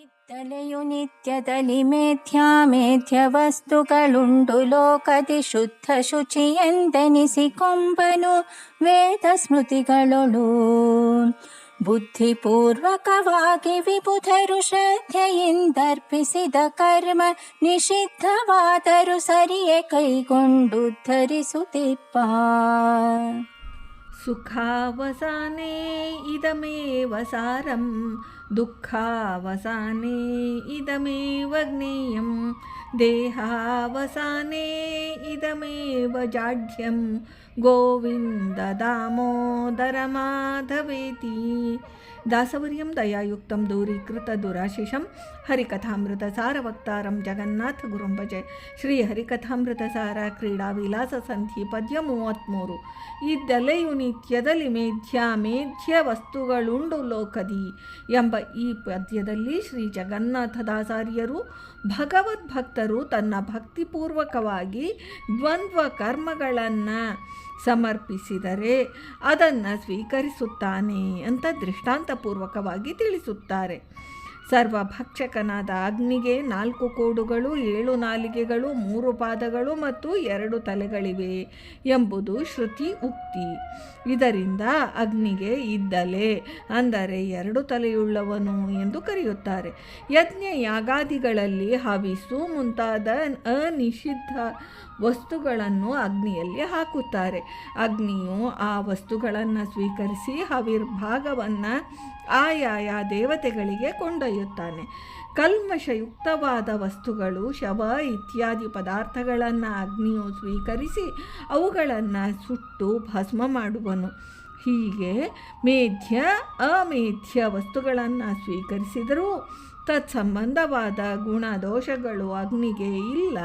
ಇತ್ತಲೆಯು ನಿತ್ಯದಲ್ಲಿ ಮೇಥ್ಯಾ ಮೇಥ್ಯ ವಸ್ತುಗಳುಂಡು ಲೋಕದಿ ಶುದ್ಧ ಶುಚಿಯೆಂದೆನಿಸಿಕೊಂಬನು ವೇದ ಸ್ಮೃತಿಗಳೊಳು ಬುದ್ಧಿಪೂರ್ವಕವಾಗಿ ವಿಬುಧರು ಶ್ರದ್ಧೆಯಿಂದರ್ಪಿಸಿದ ಕರ್ಮ ನಿಷಿದ್ಧವಾದರೂ ಸರಿಯೇ ಕೈಗೊಂಡು ಧರಿಸುತ್ತಿಪ್ಪ सुखावसाने इदमेव सारं दुःखावसाने इदमेव ज्ञेयं देहावसाने इदमेव जाढ्यं गोविन्ददामोदरमाधवेति। ದಾಸವರ್ಯಂ ದಯಾಯುಕ್ತಂ ದೂರೀಕೃತ ದುರಾಶಿಷಂ ಹರಿಕಥಾಮೃತ ಸಾರವಕ್ತಾರಂ ಜಗನ್ನಾಥ ಭಜೆ. ಶ್ರೀ ಹರಿಕಥಾಮೃತ ಸಾರ ಕ್ರೀಡಾ ವಿಲಾಸ ಸಂಧಿ ಪದ್ಯ ಮೂವತ್ತ್ಮೂರು ದಲೆಯು ನಿತ್ಯದಲ್ಲಿ ಮೇಧ್ಯ ಮೇಧ್ಯ ವಸ್ತುಗಳುಂಡು ಲೋಕದಿ ಎಂಬ ಈ ಪದ್ಯದಲ್ಲಿ ಶ್ರೀ ಜಗನ್ನಾಥದಾಸಾರ್ಯರು ಭಗವದ್ಭಕ್ತರು ತನ್ನ ಭಕ್ತಿಪೂರ್ವಕವಾಗಿ ದ್ವಂದ್ವ ಕರ್ಮಗಳನ್ನು ಸಮರ್ಪಿಸಿದರೆ ಅದನ್ನು ಸ್ವೀಕರಿಸುತ್ತಾನೆ ಅಂತ ದೃಷ್ಟಾಂತಪೂರ್ವಕವಾಗಿ ತಿಳಿಸುತ್ತಾರೆ. ಸರ್ವಭಕ್ಷಕನಾದ ಅಗ್ನಿಗೆ ನಾಲ್ಕು ಕೋಡುಗಳು, ಏಳು ನಾಲಿಗೆಗಳು, ಮೂರು ಪಾದಗಳು ಮತ್ತು ಎರಡು ತಲೆಗಳಿವೆ ಎಂಬುದು ಶ್ರುತಿ ಉಕ್ತಿ. ಇದರಿಂದ ಅಗ್ನಿಗೆ ಇದ್ದಲೆ ಅಂದರೆ ಎರಡು ತಲೆಯುಳ್ಳವನು ಎಂದು ಕರೆಯುತ್ತಾರೆ. ಯಜ್ಞ ಯಾಗಾದಿಗಳಲ್ಲಿ ಹವಿಸು ಮುಂತಾದ ಅನಿಷಿದ್ಧ ವಸ್ತುಗಳನ್ನು ಅಗ್ನಿಯಲ್ಲಿ ಹಾಕುತ್ತಾರೆ. ಅಗ್ನಿಯು ಆ ವಸ್ತುಗಳನ್ನು ಸ್ವೀಕರಿಸಿ ಹವಿರ್ಭಾಗವನ್ನು ಆಯಾಯ ದೇವತೆಗಳಿಗೆ ಕೊಂಡೊಯ್ಯುತ್ತಾನೆ. ಕಲ್ಮಶಯುಕ್ತವಾದ ವಸ್ತುಗಳು, ಶವ ಇತ್ಯಾದಿ ಪದಾರ್ಥಗಳನ್ನು ಅಗ್ನಿಯು ಸ್ವೀಕರಿಸಿ ಅವುಗಳನ್ನು ಸುಟ್ಟು ಭಸ್ಮ ಮಾಡುವನು. ಹೀಗೆ ಮೇಧ್ಯ, ಅಮೇಧ್ಯ ವಸ್ತುಗಳನ್ನು ಸ್ವೀಕರಿಸಿದರೂ ತತ್ಸಂಬಂಧವಾದ ಗುಣ ದೋಷಗಳು ಅಗ್ನಿಗೆ ಇಲ್ಲ.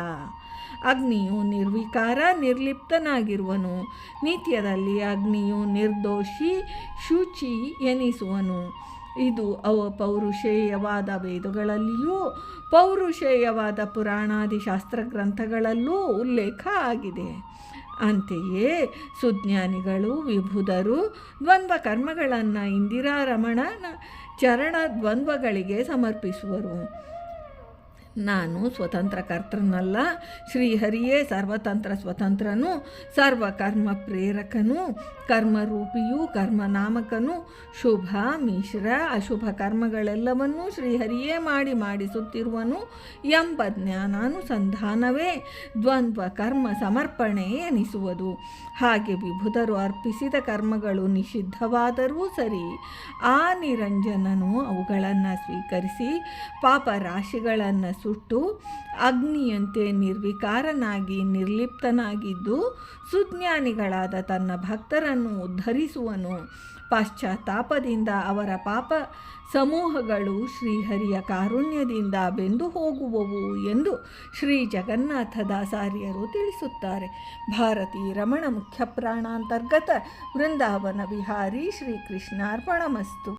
ಅಗ್ನಿಯು ನಿರ್ವಿಕಾರ ನಿರ್ಲಿಪ್ತನಾಗಿರುವನು. ನಿತ್ಯದಲ್ಲಿ ಅಗ್ನಿಯು ನಿರ್ದೋಷಿ ಶುಚಿ ಎನಿಸುವನು. ಇದು ಅವ ಪೌರುಷೇಯವಾದ ವೇದಗಳಲ್ಲಿಯೂ ಪೌರುಷೇಯವಾದ ಪುರಾಣಾದಿ ಶಾಸ್ತ್ರ ಗ್ರಂಥಗಳಲ್ಲೂ ಉಲ್ಲೇಖ ಆಗಿದೆ. ಅಂತೆಯೇ ಸುಜ್ಞಾನಿಗಳು, ವಿಭುದರು ದ್ವಂದ್ವ ಕರ್ಮಗಳನ್ನು ಇಂದಿರಾರಮಣನ ಚರಣ ದ್ವಂದ್ವಗಳಿಗೆ ಸಮರ್ಪಿಸುವರು. ನಾನು ಸ್ವತಂತ್ರ ಕರ್ತನಲ್ಲ ಶ್ರೀಹರಿಯೇ ಸರ್ವತಂತ್ರ ಸ್ವತಂತ್ರನು, ಸರ್ವಕರ್ಮ ಪ್ರೇರಕನು, ಕರ್ಮರೂಪಿಯು ಕರ್ಮನಾಮಕನು, ಶುಭ, ಮಿಶ್ರ, ಅಶುಭ ಕರ್ಮಗಳೆಲ್ಲವನ್ನೂ ಶ್ರೀಹರಿಯೇ ಮಾಡಿ ಮಾಡಿಸುತ್ತಿರುವನು. ಎಂಬ ಜ್ಞಾನಾನುಸಂಧಾನವೇ ದ್ವಂದ್ವ ಕರ್ಮ ಸಮರ್ಪಣೆ ಎನಿಸುವುದು. ಹಾಗೆ ವಿಭುಧರು ಅರ್ಪಿಸಿದ ಕರ್ಮಗಳು ನಿಷಿದ್ಧವಾದರೂ ಸರಿ, ಆ ನಿರಂಜನನು ಅವುಗಳನ್ನು ಸ್ವೀಕರಿಸಿ ಪಾಪ ರಾಶಿಗಳನ್ನು ಸುಟ್ಟು ಅಗ್ನಿಯಂತೆ ನಿರ್ವಿಕಾರನಾಗಿ, ನಿರ್ಲಿಪ್ತನಾಗಿದ್ದು ಸುಜ್ಞಾನಿಗಳಾದ ತನ್ನ ಭಕ್ತರನ್ನು ಉದ್ಧರಿಸುವನು. ಪಾಶ್ಚಾತ್ತಾಪದಿಂದ ಅವರ ಪಾಪ ಸಮೂಹಗಳು ಶ್ರೀಹರಿಯ ಕಾರುಣ್ಯದಿಂದ ಬೆಂದು ಹೋಗುವವು ಎಂದು ಶ್ರೀ ಜಗನ್ನಾಥದಾಸಾರ್ಯರು ತಿಳಿಸುತ್ತಾರೆ. ಭಾರತೀ ರಮಣ ಮುಖ್ಯ ಪ್ರಾಣಾಂತರ್ಗತ ವೃಂದಾವನ ವಿಹಾರಿ ಶ್ರೀಕೃಷ್ಣಾರ್ಪಣಮಸ್ತು.